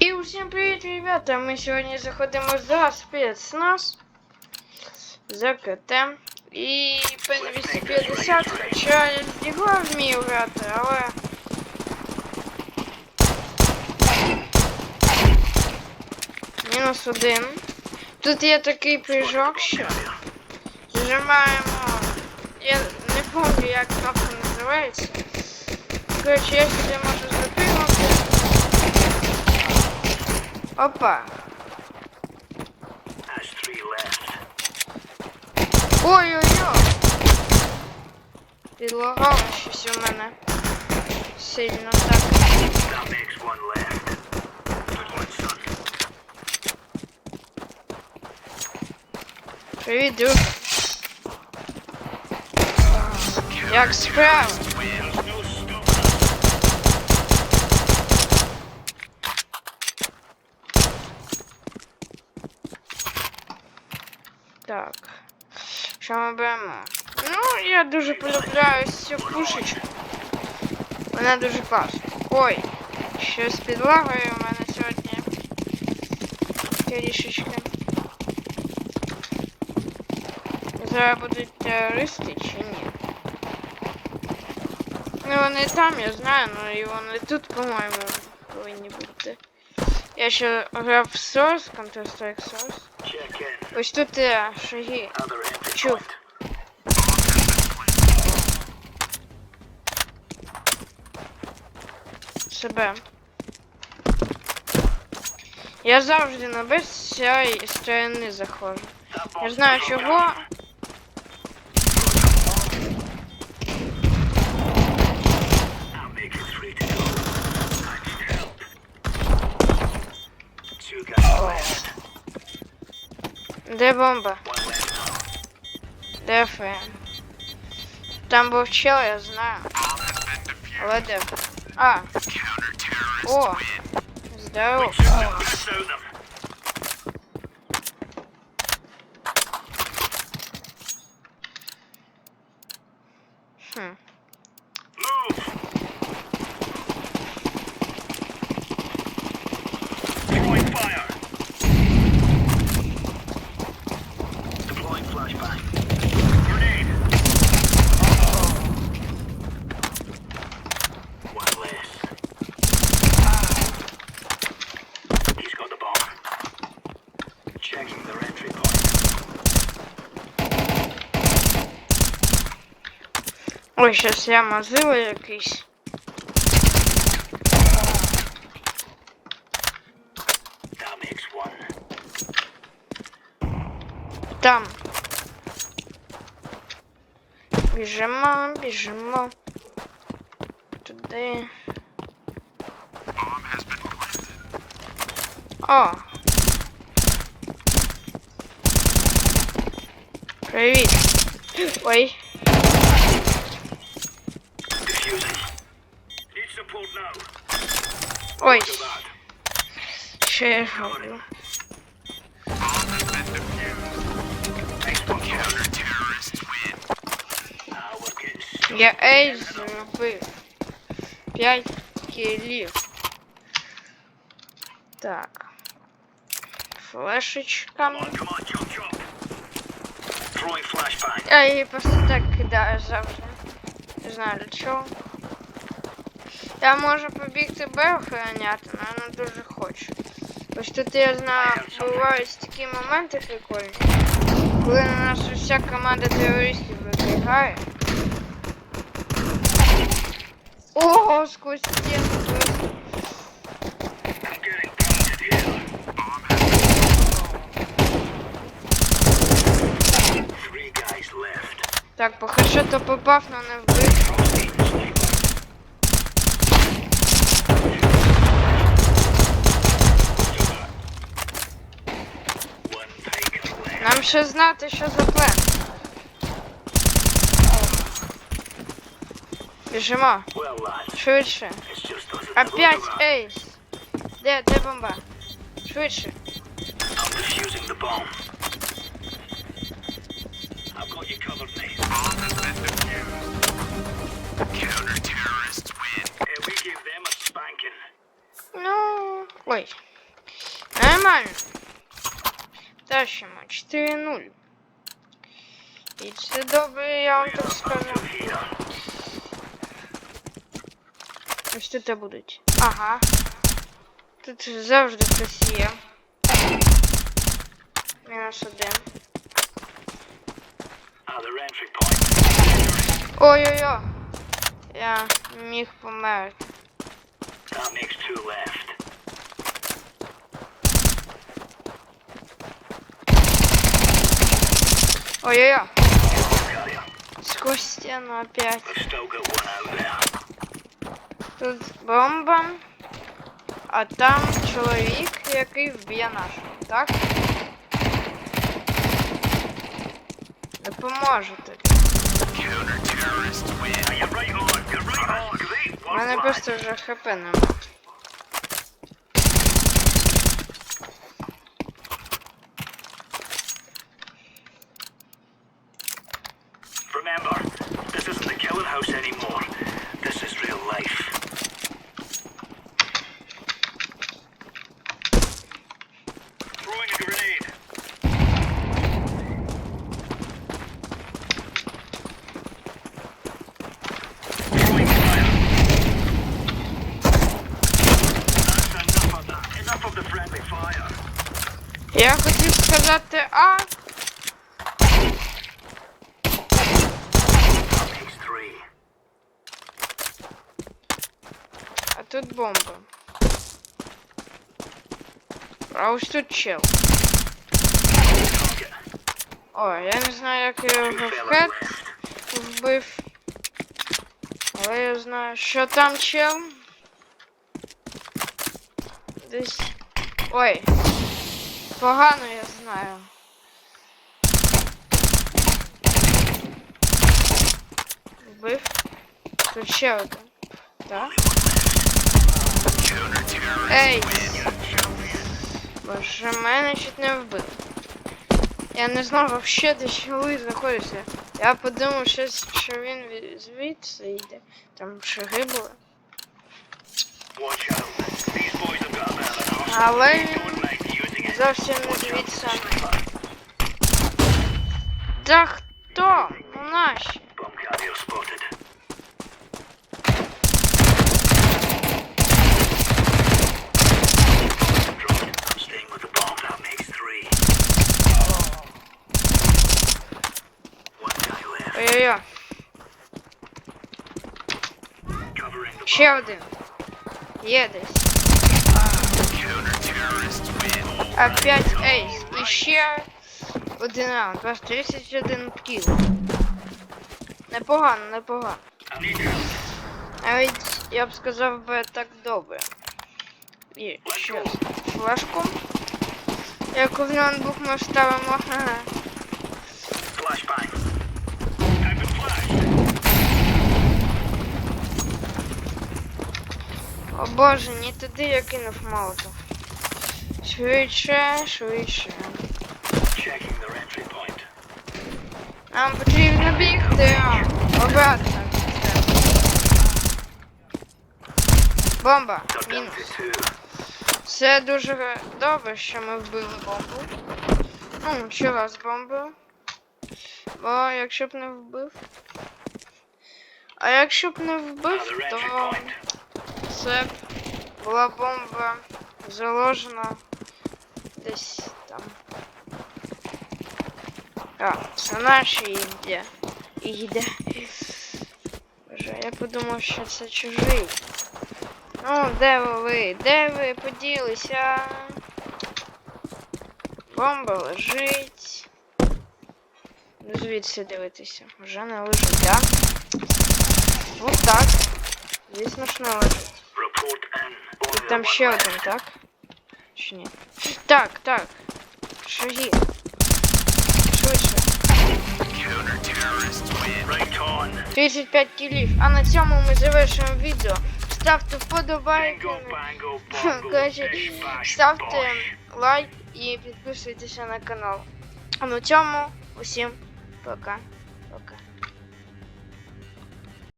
І усім привіт, ребята! Ми сьогодні заходимо за спецназ за КТ. І П-250, хоча я з Дігла вмію грати, але. Мінус один. Тут є такий прыжок ще. Зажимаємо. Я не пам'ятаю, як кнопка називається. Коротше, я сюди можу Опа. Has three left. Ой-ой-ой. Підлагало щось у мене. Сильно так. That makes one left. Good one, son. Привіт, друг. Як справа? Так. Що ми беремо? Ну, я дуже полюбляю цю пушечку. Вона дуже класна. Ой, щось з підлагою у мене сьогодні. Трішечки. Зараз будуть терористи чи ні? Ну вони там, я знаю, ну і вони тут, по-моєму, повинні бути. Я ще грав в Source, Counter-Strike Source. Ось тут е, шаги. Чув. себе. Я завжди на без цієї сторони заходжу. That Я знаю чого. Де бомба? Де? Там був чел, я знаю. Але? А. О! Здорово. Ой, щас я мазила якийсь. Там. Біжимо, біжимо. Туди. О. Привіт. Ой. Кілів. Так. Флешечка. Come on, come on, chop chop. Throwing flashbang. Я її просто так кидаю завжди. Не знаю для чого. Я можу побігти Б охороняти, але не дуже хочу. Ось тут я знаю, бувають такі моменти прикольні. Коли на нас уся команда терористів вибігає. Ого, сквозь стіну просто. Так, по хедшоту попав, но не вбив. Нам ще знати, що за план. Біжимо. Швидше. Опять ейс. Де, де бомба? Швидше. Ну, ой. Нормально. Тащимо 4-0. І це добре, я вам так скажу. Ось тут будуть. Ага. Тут завжди хтось є. Мінус один. Ой-ой-ой. Я міг померти. That makes two left. Ой-ой-ой. Сквозь стену опять. Тут бомба. А там чоловік, який вб'є нашу. Так? Допоможе тобі. У мене просто вже хп нема. Я хотів сказати А, а тут бомба. А ось тут чел. Ой, я не знаю, як я його в left. вбив. Але я знаю, що там чел. Десь. Ой. Погано я знаю. Вбив. Тут ще один. Так? Ей! Боже, мене чуть не вбив. Я не знав вообще, де чоли знаходяться. Я подумав, щось, що він звідси йде. Там шаги були. Але він зовсім не Watch out. звідси. Sniper. Та хто? Ну наші. Bomb carrier spotted. Dropped. I'm staying with the bomb. That makes three. One guy left. Ой-ой-ой. Covering the Ще один. Є десь. Опять ейс. І ще один раунд. У вас 31 кіл. Непогано, непогано. Навіть я б сказав би так добре. І ще флешку. Яку в ноутбук ми вставимо. О боже, не туди я кинув молотов. Швидше, швидше. Нам потрібно бігти. Обратно. Бомба. Мінус. Це дуже добре, що ми вбили бомбу. Ну, ще раз бомбу. Бо якщо б не вбив. А якщо б не вбив, то це б була бомба заложена десь там. А, це наші йде. Йде. Боже, я подумав, що це чужий. Ну, де ви? Де ви поділися? Бомба лежить. Ну, звідси дивитися. Вже не лежить, так? Ось так. Звісно ж не лежить. Report in. І Only там one ще left. один, так? Чи ні? Так, так. Шаги. Швидше. 35 кілів. А на цьому ми завершуємо відео. Ставте вподобайки. Ставте лайк і підписуйтеся на канал. А на цьому усім пока.